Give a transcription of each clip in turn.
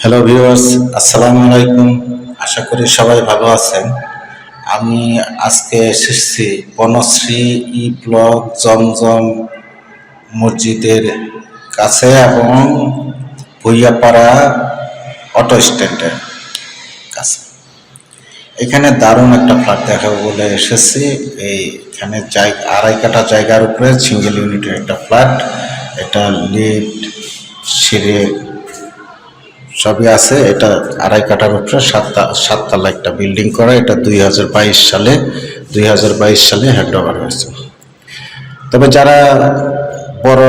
Hello viewers আসসালামু আলাইকুম আশা করি সবাই ভালো আছেন। আমি আজকে এসেছি বনশ্রী ই ব্লক জমজম মসজিদের কাছে এবং ভুইয়াপাড়া অটো স্ট্যান্ডের কাছে। এখানে দারুণ একটা ফ্ল্যাট দেখাবো বলে এসেছি। এইখানে জায়গা আড়াই কাঠা জায়গার উপরে সিঙ্গেল ইউনিটের একটা ফ্ল্যাট। এটা লিফট, সিঁড়ি সবই আছে। এটা আড়াই কাঠার উপরে, সাতটা, সাততলা একটা বিল্ডিং করা। এটা দুই হাজার বাইশ সালে, দুই হাজার বাইশ সালে হ্যান্ড ওভার হয়েছে। তবে যারা বড়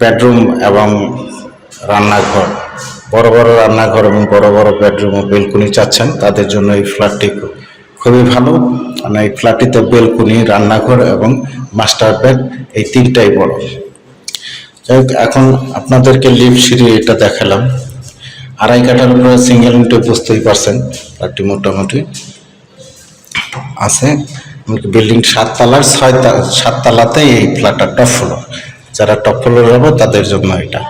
বেডরুম এবং রান্নাঘর, বড় বড় রান্নাঘর এবং বড় বড় বেডরুম ও বেলকুনি চাচ্ছেন, তাদের জন্য এই ফ্ল্যাটটি খুবই ভালো। মানে এই ফ্ল্যাটটিতে বেলকুনি রান্নাঘর এবং মাস্টার বেড এই তিনটাই বড়। এখন আপনাদেরকে লিফট সিঁড়ি এটা দেখালাম। আড়াই কাঠার উপরে সিঙ্গেল ইউনিটে বুঝতেই পারছেন ফ্ল্যাটটি মোটামুটি আছে। বিল্ডিং সাততলার ছয় তা- সাততলাতে এই ফ্ল্যাটটা টপ ফ্লোর যারা টপ ফ্লোর হবে, তাদের জন্য এটা।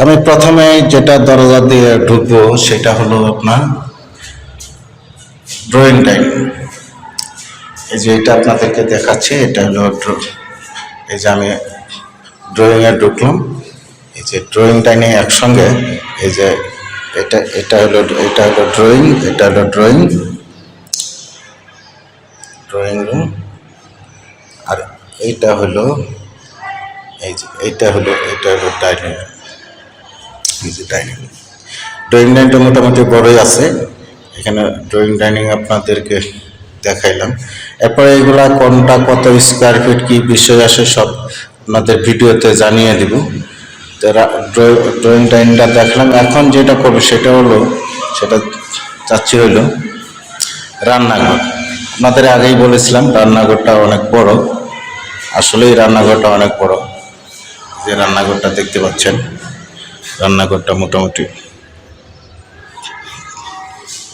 আমি প্রথমে যেটা দরজা দিয়ে ঢুকবো, সেটা হলো আপনার ড্রয়িং টাইম এই যে এটা আপনাদেরকে দেখাচ্ছি, এটা হলো এই যে আমি ড্রয়িংয়ে ঢুকলাম। এই যে ড্রয়িং টাইনে একসঙ্গে এই যে এটা এটা হলো এটা হলো ড্রয়িং এটা হলো ড্রয়িং ড্রয়িং রুম আর এইটা হলো, এই যে, এইটা হলো এটা হলো ডাইনিং এই যে ডাইনিং ড্রয়িং ডাইনিংটা মোটামুটি বড়ই আছে, এখানে ড্রয়িং ডাইনিং আপনাদেরকে দেখাইলাম। এরপরে এগুলা কোনটা, কত স্কোয়ার ফিট কি বিষয় আসে সব আপনাদের ভিডিওতে জানিয়ে দিব। ড্রয়িং ডাইনিংটা দেখলাম, এখন যেটা করব সেটা হলো, সেটা চাচ্ছি হইল রান্নাঘর। আপনাদের আগেই বলেছিলাম, রান্নাঘরটা অনেক বড়। আসলেই রান্নাঘরটা অনেক বড়। যে রান্নাঘরটা দেখতে পাচ্ছেন, রান্নাঘরটা মোটামুটি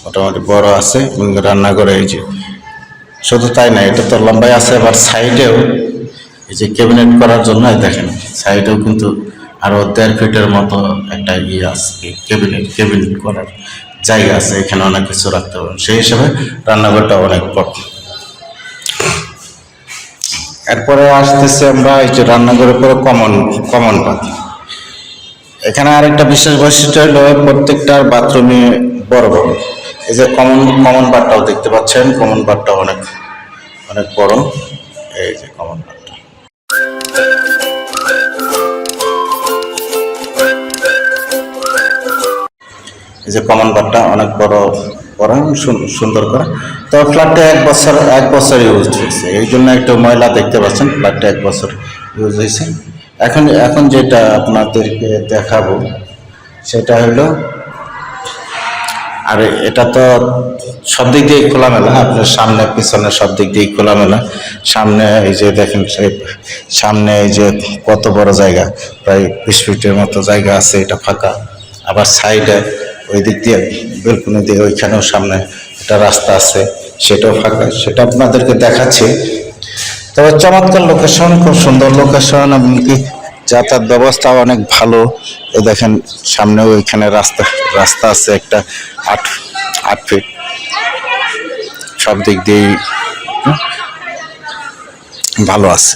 মোটামুটি বড় আছে এবং রান্নাঘরে এই যে, শুধু তাই না, এটা তো লম্বাই আছে, আবার সাইডেও এই যে ক্যাবিনেট করার জন্য দেখেন, সাইডেও কিন্তু আরও দেড় ফিটের মতো একটা ইয়ে আছে কেবিনেট ক্যাবিনেট করার জায়গা আছে, এখানে অনেক কিছু রাখতে পারবেন সেই হিসাবে রান্নাঘরটা অনেক বড়। এরপরে আসতেছে আমরা, এই যে রান্নাঘরের পরে কমন কমন পাত এখানে আরেকটা বিশেষ বৈশিষ্ট্য হলো, প্রত্যেকটার বাথরুমে বড় বড়। এই যে কমন কমন পাটটাও দেখতে পাচ্ছেন কমন পাটটা অনেক অনেক বড়। এই যে কমন পাটটা যে কমন পাটটা অনেক বড় করা, সুন- সুন্দর করা। তো ফ্ল্যাটটা এক বছর এক বছর ইউজ হয়েছে। এই জন্য একটু ময়লা দেখতে পাচ্ছেন ফ্ল্যাটটা এক বছর ইউজ হয়েছে। এখন এখন যেটা আপনাদেরকে দেখাবো, সেটা হলো, আর এটা তো সব দিক দিয়ে খোলামেলা, আপনার সামনে, পিছনে সব দিক দিয়ে খোলামেলা। সামনে এই যে দেখেন সামনে এই যে কত বড় জায়গা, প্রায় বিশ ফিটের মতো জায়গা আছে, এটা ফাঁকা। আবার সাইডে ওই দিক দিয়ে বেলকুনি দিয়ে ওইখানেও সামনে একটা রাস্তা আছে, সেটাও ফাঁকা, সেটা আপনাদেরকে দেখাচ্ছি। তবে চমৎকার লোকেশন খুব সুন্দর লোকেশন এমনকি যাতায়াত ব্যবস্থা অনেক ভালো। এই দেখেন সামনে ওইখানে রাস্তা রাস্তা আছে একটা আট আট ফিট সব দিক দিয়েই ভালো আছে।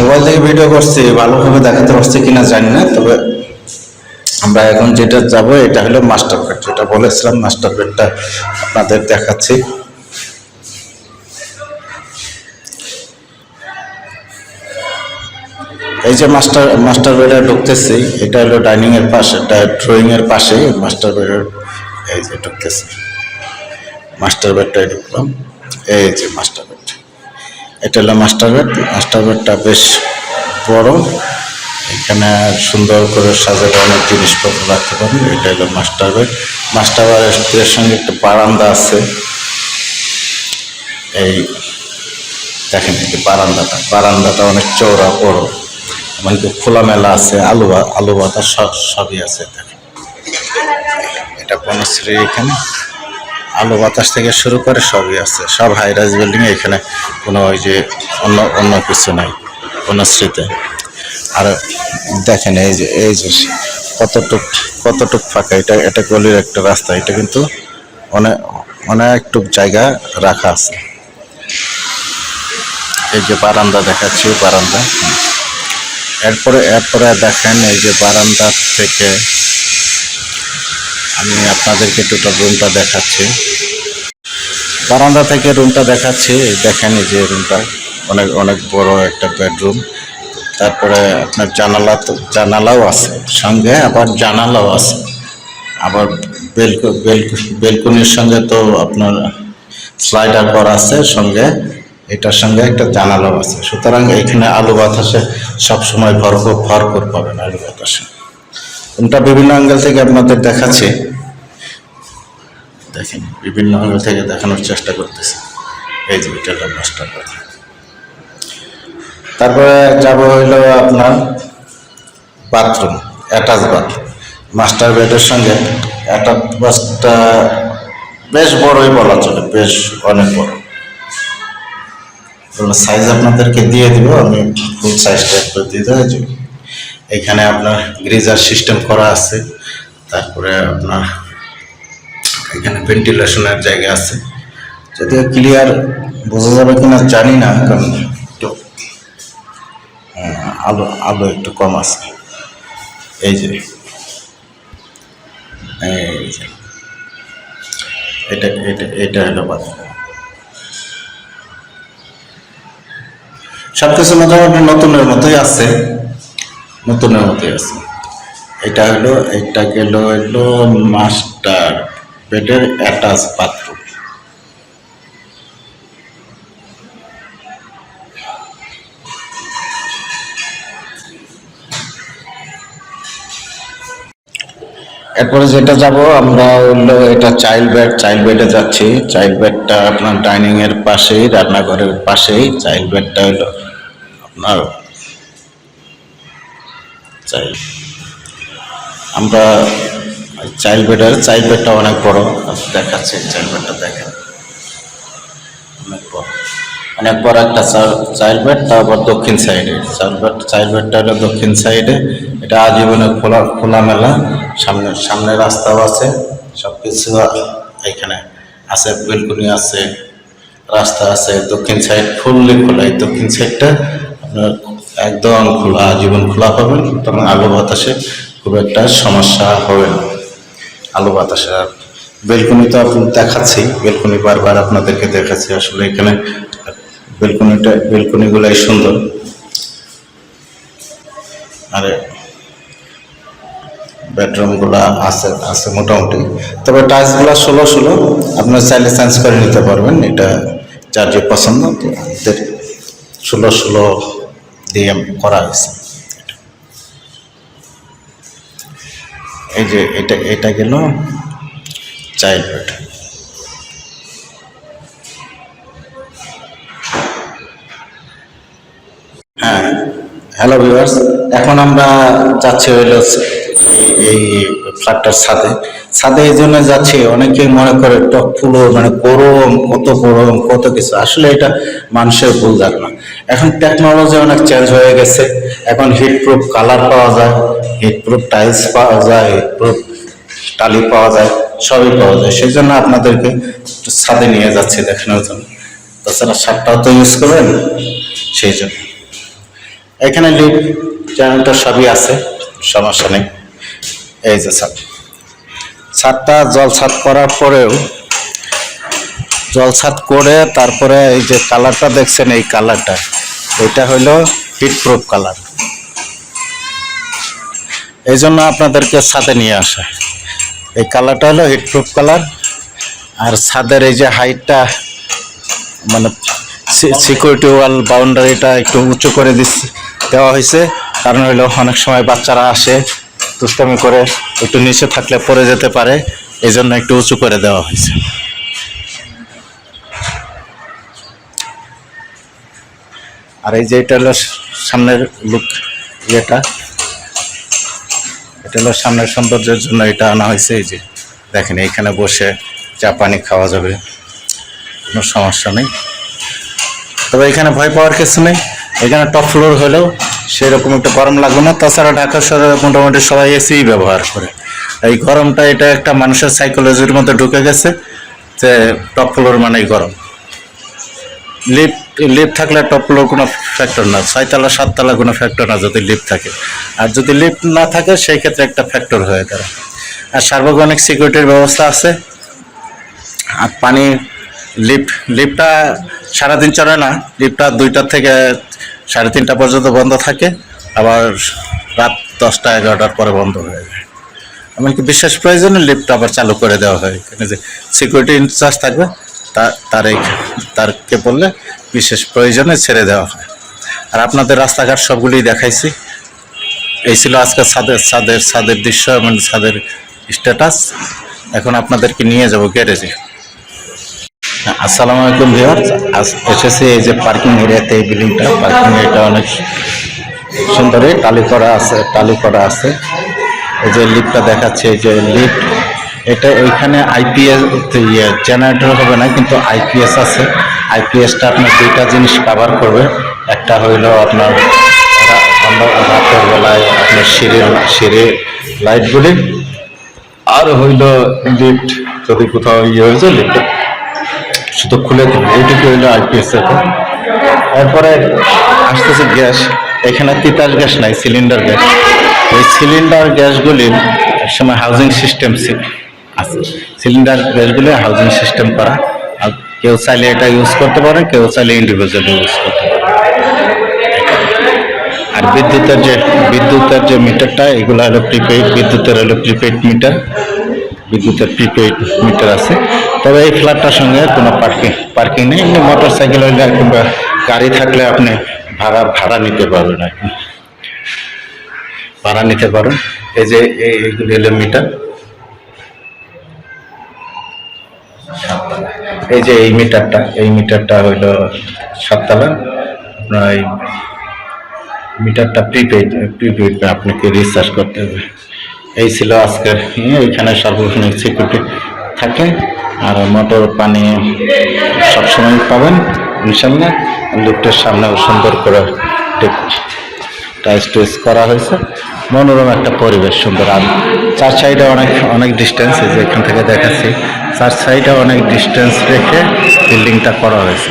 মোবাইল থেকে ভিডিও করছি, ভালোভাবে দেখাতে পারছি কিনা জানি না, তবে আমরা এখন যেটা যাব, এটা হলো মাস্টার বেড যেটা বলেছিলাম মাস্টার বেডটা আপনাদের দেখাচ্ছি। এই যে মাস্টার মাস্টার বেডে ঢুকতেছি, এটা হলো ডাইনিং এর পাশে ড্রয়িং এর পাশে মাস্টার বেডের এই যে ঢুকতেছি। মাস্টার বেডটাই ঢুকলাম, এই যে মাস্টার বেড এটা হলো মাস্টার বেড। মাস্টার বেডটা বেশ বড়। এখানে সুন্দর করে সাজানো অনেক জিনিসপত্র রাখতে পারেন এটা হলো মাস্টার বেড। মাস্টার বেডের সঙ্গে একটা বারান্দা আছে। এই দেখেন এই বারান্দাটা। বারান্দাটা অনেক চওড়া, বড়। এমনকি খোলামেলা আছে, আলু আলু বাতাস সব, সবই আছে, দেখেন। এটা বনশ্রী এখানে। আলো বাতাস থেকে শুরু করে সবই আছে। সব হাই রাইজ বিল্ডিং এখানে কোনো ওই যে অন্য অন্য কিছু নাই বনশ্রীতে আর দেখেন এই যে এই যে কতটুক কতটুক ফাঁকা, এটা এটা গলির একটা রাস্তা। এটা কিন্তু অনেক অনেকটুক জায়গা রাখা আছে। এই যে বারান্দা দেখাচ্ছি, বারান্দা। এরপরে এরপরে দেখেন এই যে বারান্দা থেকে আমি আপনাদেরকে টোটাল রুমটা দেখাচ্ছি। বারান্দা থেকে রুমটা দেখাচ্ছি। দেখেন যে রুমটা অনেক অনেক বড় একটা বেডরুম তারপরে আপনার জানালা তো, জানালাও আছে। সঙ্গে আবার জানালাও আছে। আবার বেলকো বেলকনির সঙ্গে তো আপনার স্লাইডার করা আছে সঙ্গে। এটার সঙ্গে একটা জানালাও আছে। সুতরাং এখানে আলু বাতাসে সবসময় ভরপুর ভরপুর পাবেন আলু বাতাসে। রুমটা বিভিন্ন অ্যাঙ্গেল থেকে আপনাদের দেখাচ্ছি। দেখেন, বিভিন্ন অ্যাঙ্গেল থেকে দেখানোর চেষ্টা করতেছি। এই যে এটা হলো বেডরুম তারপরে যাব হইল আপনার বাথরুম অ্যাটাচ বাথরুম মাস্টার বেডের সঙ্গে অ্যাটাচ বাথটা বেশ বড়ই বলা চলে, বেশ অনেক বড়। সাইজ আপনাদেরকে দিয়ে দিব, আমি ফুল সাইজটা একটু যাবে এখানে আপনার গ্রিজার সিস্টেম করা আছে, তারপরে আপনার এখানে ভেন্টিলেশনের জায়গা আছে। যদিও ক্লিয়ার বোঝা যাবে কিনা জানি না, কারণ একটু আলো আলো একটু কম আছে। এই যে এই যে, এটা এটা এটা হলো বাথরুম। সব কিছু মোটামুটি নতুনের মতোই আছে, নতুনের মতোই আছে। এটা হলো, এটা গেল হলো মাস্টার। বেডের অ্যাটাচ বাথরুম। এরপরে যেটা যাব, আমরা হলো এটা চাইল্ড বেড চাইল্ড বেডে যাচ্ছি। চাইল্ড বেডটা আপনার ডাইনিং এর পাশেই, রান্নাঘরের পাশেই। চাইল্ড বেডটা হলো আপনার আমরা চাইল্ড বেডের চাইল্ড বেডটা অনেক বড়। দেখাচ্ছে চাইল্ড বেডটা দেখেন। অনেক বড়। অনেক বড় একটা চাইল্ড বেড তারপর দক্ষিণ সাইডে চাইল্ড বেড চাইল্ড বেডটা হলো দক্ষিণ সাইডে এটা আজীবনে খোলা, খোলামেলা। সামনে সামনে রাস্তাও আছে। সব কিছু এখানে আছে, বেলকুনি আছে, রাস্তা আছে। দক্ষিণ সাইড ফুললি খোলা। এই দক্ষিণ সাইডটা আপনার একদম খোলা, আজীবন খোলা পাবেন তখন আলো বাতাসে খুব একটা সমস্যা হবে না। আলো বাতাসে। আর বেলকুনি তো আপনি দেখাচ্ছি বেলকুনি বারবার আপনাদেরকে দেখাচ্ছি। আসলে এখানে বেলকুনিটা, বেলকুনিগুলাই সুন্দর। আরে, বেডরুমগুলো আছে আছে মোটামুটি। তবে টাইলসগুলো ষোলো ষোলো, আপনার চাইলে চেঞ্জ করে নিতে পারবেন। এটা যার যে পছন্দ ষোলো ষোলো দিয়ে করা হয়েছে। এই যে এটা এটা গেল চাইল্ড বেড হ্যাঁ হ্যালো ভিউয়ার্স, এখন আমরা যাচ্ছি হইল এই ফ্ল্যাটটার ছাদে। ছাদে এই জন্য যাচ্ছি অনেকেই মনে করে টক ফুলো মানে গরম, কত গরম, কত কিছু। আসলে এটা মানুষের ভুল ধারণা। এখন টেকনোলজি অনেক চেঞ্জ হয়ে গেছে। এখন হিট প্রুফ কালার পাওয়া যায় হিট প্রুফ টাইলস পাওয়া যায় হিট প্রুফ টালি পাওয়া যায়, সবই পাওয়া যায়। সেই জন্য আপনাদেরকে একটু ছাদে নিয়ে যাচ্ছি দেখানোর জন্য। তাছাড়া সারটাও তো ইউজ করবেন, সেই জন্য। এখানে লিড চ্যানেলটা সবই আছে, সমস্যা নেই। এই যে ছাদ। ছাদটা জল ছাদ করার পরেও জল ছাদ করে তারপরে এই যে কালারটা দেখছেন, এই কালারটা, এটা হইল হিট প্রুফ কালার এই জন্য আপনাদেরকে ছাদে নিয়ে আসা। এই কালারটা হলো হিট প্রুফ কালার আর ছাদের এই যে হাইটটা মানে সিকিউরিটি ওয়াল বাউন্ডারিটা একটু উঁচু করে দিচ্ছে দেওয়া হয়েছে। কারণ হইল অনেক সময় বাচ্চারা আসে, দুষ্টামি করে, একটু নিচে থাকলে পড়ে যেতে পারে, এই জন্য একটু উঁচু করে দেওয়া হয়েছে। আর এই যে এটা হলো সামনের লুক ইয়েটা, এটা হলো সামনের সৌন্দর্যের জন্য এটা আনা হয়েছে, এই যে দেখেন, এইখানে বসে চা পানি খাওয়া যাবে, কোনো সমস্যা নেই। তবে এখানে ভয় পাওয়ার কিছু নেই, এখানে টপ ফ্লোর হলেও সেরকম একটা গরম লাগবে না, তাছাড়া ঢাকা শহরে মোটামুটি সবাই এসি ব্যবহার করে। এই গরমটা, এটা একটা মানুষের সাইকোলজির মধ্যে ঢুকে গেছে যে টপ ফ্লোর মানেই গরম। লিফট লিফট থাকলে টপ ফ্লোর কোনো ফ্যাক্টর না, ছয়তলা, সাততলা কোনো ফ্যাক্টর না যদি লিফট থাকে। আর যদি লিফট না থাকে, সেই ক্ষেত্রে একটা ফ্যাক্টর হয়ে দাঁড়ায় আর সার্বজনিক সিকিউরিটির ব্যবস্থা আছে। আর পানি লিফট লিফটটা সারাদিন চলে না। লিফটটা দুইটার থেকে সাড়ে তিনটা পর্যন্ত বন্ধ থাকে। আবার রাত দশটা, এগারোটার পরে বন্ধ হয়ে যায়। এমনকি বিশেষ প্রয়োজনে লিফট আবার চালু করে দেওয়া হয়। এখানে যে সিকিউরিটি ইনচার্জ থাকবে তার তারকে বললে বিশেষ প্রয়োজনে ছেড়ে দেওয়া হয়। আর আপনাদের রাস্তাঘাট সবগুলি দেখাইছি। এই ছিল আজকে ছাদের ছাদের ছাদের দৃশ্য এবং ছাদের স্ট্যাটাস এখন আপনাদেরকে নিয়ে যাব গ্যারেজে। আসসালামু আলাইকুম ভিউয়ার এসেছি এই যে পার্কিং এরিয়াতে, এই বিল্ডিংটা। পার্কিং এরিয়াটা অনেক সুন্দর টালি করা আছে, টালি করা আছে। এই যে লিফটটা দেখাচ্ছে, এই যে লিফট এটা এখানে আইপিএস ইয়ে জেনারেটর হবে না, কিন্তু আইপিএস আছে। আইপিএসটা আপনার দুইটা জিনিস কভার করবে। একটা হইল আপনার রাতের বেলায় আপনার সিঁড়ির সিঁড়ির লাইটগুলি আর হইল লিফট যদি কোথাও ইয়ে হয়েছে লিফট শুধু খুলে দিবে এইটুকু হইল আইপিএস এরপরে আসতেছে গ্যাস। এখানে তিতাস গ্যাস নাই সিলিন্ডার গ্যাস। এই সিলিন্ডার গ্যাসগুলির সময় হাউজিং সিস্টেম আছে। সিলিন্ডার গ্যাসগুলি হাউজিং সিস্টেম করা। আর কেউ চাইলে এটা ইউজ করতে পারে, কেউ চাইলে ইন্ডিভিজুয়াল ইউজ করতে পারে। আর বিদ্যুতের যে বিদ্যুতের যে মিটারটা এগুলো হলো প্রিপেইড বিদ্যুতের হলো প্রিপেইড মিটার বিদ্যুতের প্রিপেইড মিটার আছে। তবে এই ফ্ল্যাটটার সঙ্গে কোনো পার্কিং পার্কিং নেই। এমনি মোটর সাইকেল হইলে কিংবা গাড়ি থাকলে আপনি ভাড়া ভাড়া নিতে পারবেন আর কি। ভাড়া নিতে পারেন এই যে এইগুলি হলো মিটার এই যে এই মিটারটা এই মিটারটা হইল সাততলা। আপনার এই মিটারটা প্রিপেড প্রিপেড আপনাকে রিচার্জ করতে হবে। এই ছিল আজকের এখানে সার্বজনীন সিকিউরিটি থাকে। আর মোটর পানি সবসময় পাবেন, ইনশাল্লাহ। লিফটের সামনেও সুন্দর করে টাইস টুইস করা হয়েছে। মনোরম একটা পরিবেশ, সুন্দর। আর চার সাইডে অনেক অনেক ডিস্টেন্স এই যে এখান থেকে দেখাচ্ছি। চার সাইডে অনেক ডিস্টেন্স রেখে বিল্ডিংটা করা হয়েছে।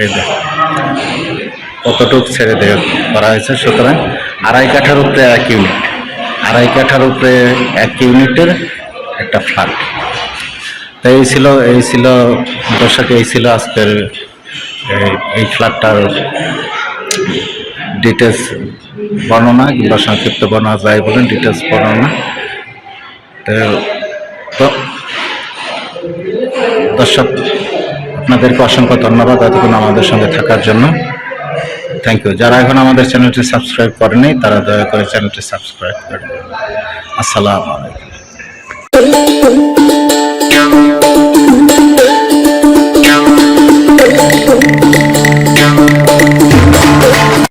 এই দেখ। কতটুক ছেড়ে দেওয়া করা হয়েছে, সুতরাং আড়াই কাঠার উপরে এক ইউনিট আড়াই কাঠার উপরে এক ইউনিটের একটা ফ্ল্যাট তো এই ছিল এই ছিল দর্শক, এই ছিল আজকের এই- ফ্ল্যাটটার ডিটেলস বর্ণনা কিংবা সংক্ষিপ্ত বর্ণনা যায় বলেন ডিটেলস বর্ণনা। তো দর্শক, আপনাদেরকে অসংখ্য ধন্যবাদ এতক্ষণ আমাদের সঙ্গে থাকার জন্য। থ্যাংক ইউ যারা এখন আমাদের চ্যানেলটি সাবস্ক্রাইব করেনি তারা দয়া করে চ্যানেলটি সাবস্ক্রাইব করে আসসালাম আসসালামু আলাইকুম।